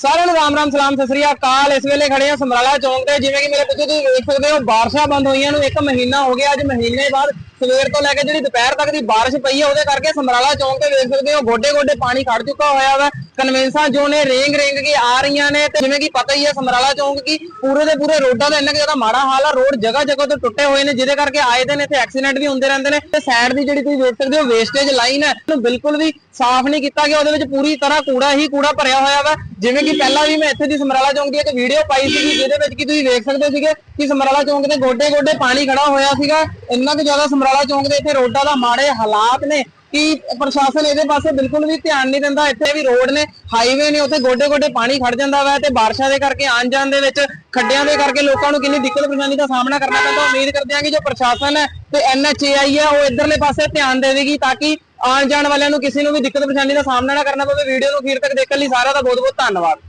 ਸਾਰਿਆਂ ਨੂੰ ਰਾਮ ਰਾਮ, ਸਲਾਮ, ਸਤਿ ਸ੍ਰੀ ਅਕਾਲ। ਇਸ ਵੇਲੇ ਖੜੇ ਆ ਸਮਰਾਲਾ ਚੌਂਕ ਤੇ, ਜਿਵੇਂ ਕਿ ਮੇਰੇ ਪਿੱਛੇ ਤੁਸੀਂ ਵੇਖ ਸਕਦੇ ਹੋ, ਬਾਰਿਸ਼ਾਂ ਬੰਦ ਹੋਈਆਂ ਨੂੰ ਇੱਕ ਮਹੀਨਾ ਹੋ ਗਿਆ। ਅੱਜ ਮਹੀਨੇ ਬਾਅਦ ਸਵੇਰ ਤੋਂ ਲੈ ਕੇ ਜਿਹੜੀ ਦੁਪਹਿਰ ਤੱਕ ਦੀ ਬਾਰਿਸ਼ ਪਈ ਹੈ ਉਹਦੇ ਕਰਕੇ ਸਮਰਾਲਾ ਚੌਂਕ ਤੇ ਵੇਖ ਸਕਦੇ ਹੋ ਗੋਡੇ ਗੋਡੇ ਪਾਣੀ ਖੜ ਚੁੱਕਾ ਹੋਇਆ ਵਾ। ਕਨਵੈਂਸਾਂ ਜੋ ਨੇ ਰੇਂਗ ਰੇਂਗ ਕੇ ਆ ਰਹੀਆਂ ਨੇ ਤੇ ਜਿਵੇਂ ਕਿ ਪਤਾ ਹੀ ਹੈ ਸਮਰਾਲਾ ਚੌਂਕ ਕੀ ਪੂਰੇ ਦੇ ਪੂਰੇ ਰੋਡਾਂ ਦਾ ਇੰਨਾ ਕਿ ਜ਼ਿਆਦਾ ਮਾੜਾ ਹਾਲ ਆ, ਰੋਡ ਜਗ੍ਹਾ ਜਗ੍ਹਾ ਤੋਂ ਟੁੱਟੇ ਹੋਏ ਨੇ, ਜਿਹਦੇ ਕਰਕੇ ਆਏ ਦਿਨ ਇੱਥੇ ਐਕਸੀਡੈਂਟ ਵੀ ਹੁੰਦੇ ਰਹਿੰਦੇ ਨੇ ਤੇ ਸਾਈਡ ਦੀ ਜਿਹੜੀ ਤੁਸੀਂ ਵੇਖ ਸਕਦੇ ਹੋ ਵੇਸਟੇਜ ਲਾਈਨ ਹੈ ਉਹਨੂੰ ਬਿਲਕੁਲ ਵੀ ਸਾਫ਼ ਨਹੀਂ ਕੀਤਾ ਗਿਆ, ਉਹਦੇ ਵਿੱਚ ਪੂਰੀ ਤਰ੍ਹਾਂ ਕੂੜਾ ਹੀ ਕੂੜਾ ਭਰਿਆ ਹੋਇਆ ਵਾ। ਜਿਵੇਂ ਕਿ ਪਹਿਲਾਂ ਵੀ ਮੈਂ ਇੱਥੇ ਦੀ ਸਮਰਾਲਾ ਚੌਂਕ ਦੀ ਇੱਕ ਵੀਡੀਓ ਪਾਈ ਸੀਗੀ, ਜਿਹਦੇ ਵਿੱਚ ਕਿ ਤੁਸੀਂ ਵੇਖ ਸਕਦੇ ਸੀਗੇ ਕਿ ਸਮਰਾਲਾ ਚੌਂਕ ਦੇ ਗੋਡੇ ਗੋਡੇ ਪਾਣੀ ਖੜਾ ਹੋਇਆ ਸੀਗਾ। ਇੰਨਾ ਕਿ ਜ਼ਿਆਦਾ ਸਮਰਾਲਾ ਚੌਂਕ ਦੇ ਇੱਥੇ ਰੋਡਾਂ ਦਾ ਮਾੜੇ ਹਾਲਾਤ ਨੇ। ਕਿ ਪ੍ਰਸ਼ਾਸਨ ਇਹਦੇ ਪਾਸੇ ਬਿਲਕੁਲ ਵੀ ਧਿਆਨ ਨਹੀਂ ਦਿੰਦਾ? ਇੱਥੇ ਵੀ ਰੋਡ ਨੇ ਹਾਈਵੇ ਨੇ, ਉੱਥੇ ਗੋਡੇ ਗੋਡੇ ਪਾਣੀ ਖੜ ਜਾਂਦਾ ਵਾ ਤੇ ਬਾਰਿਸ਼ਾਂ ਦੇ ਕਰਕੇ ਆਉਣ ਜਾਣ ਦੇ ਵਿੱਚ, ਖੱਡਿਆਂ ਦੇ ਕਰਕੇ ਲੋਕਾਂ ਨੂੰ ਕਿੰਨੀ ਦਿੱਕਤ ਪਰੇਸ਼ਾਨੀ ਦਾ ਸਾਹਮਣਾ ਕਰਨਾ ਪੈਂਦਾ। ਉਮੀਦ ਕਰਦੇ ਹਾਂ ਕਿ ਜੋ ਪ੍ਰਸ਼ਾਸਨ ਹੈ ਤੇ ਐਨਐਚਏਆਈ ਹੈ, ਉਹ ਇਧਰਲੇ ਪਾਸੇ ਧਿਆਨ ਦੇਵੇਗੀ ਤਾਂ ਕਿ ਆਉਣ ਜਾਣ ਵਾਲਿਆਂ ਨੂੰ ਕਿਸੇ ਨੂੰ ਵੀ ਦਿੱਕਤ ਪਰੇਸ਼ਾਨੀ ਦਾ ਸਾਹਮਣਾ ਨਾ ਕਰਨਾ ਪਵੇ। ਵੀਡੀਓ ਨੂੰ ਅਖੀਰ ਤੱਕ ਦੇਖਣ ਲਈ ਸਾਰਿਆਂ ਦਾ ਬਹੁਤ ਬਹੁਤ ਧੰਨਵਾਦ।